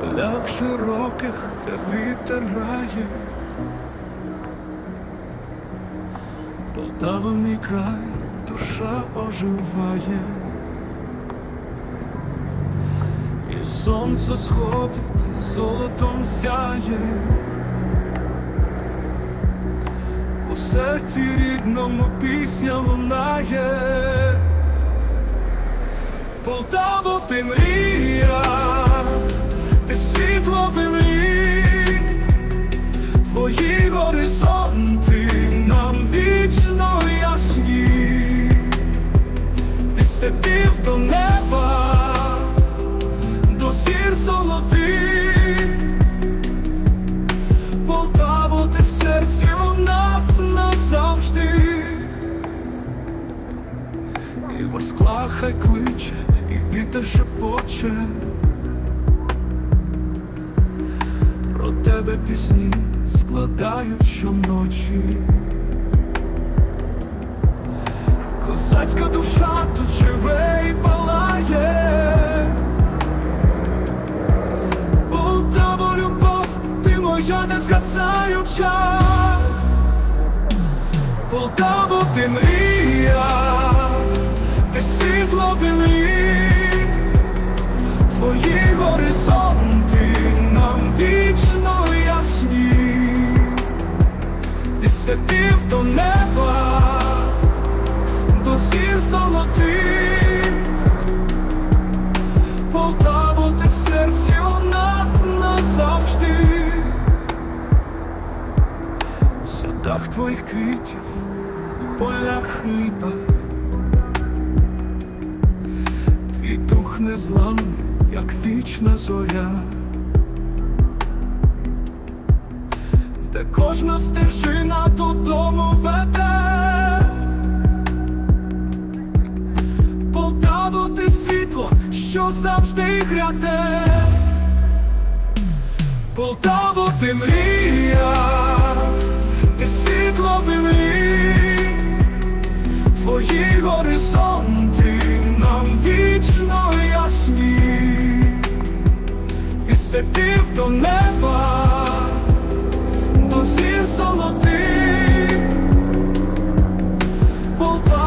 полях широких, де вітер рає. Полтава край, душа оживає. І сонце сходить, золотом сяє. У серці рідному пісня лунає. Полтаво ти мрія, І ворскла хай кличе, і вітер шепоче Про тебе пісні складають щоночі. Козацька душа тут живе і палає. Полтаво, любов, ти моя не згасаюча. Полтаво, ти мрія, світло в імлі, твої горизонти нам вічно ясні, від степів до неба, до зір золотих, Полтаво, ти в серці у нас назавжди. В садах твоїх квітів, у полях хліба, дух незламний, як вічна зоря, де кожна стежина додому веде. Полтаво, ти світло, що завжди гряде. Полтаво, ти мрія, до неба, до зір золотих. Полтава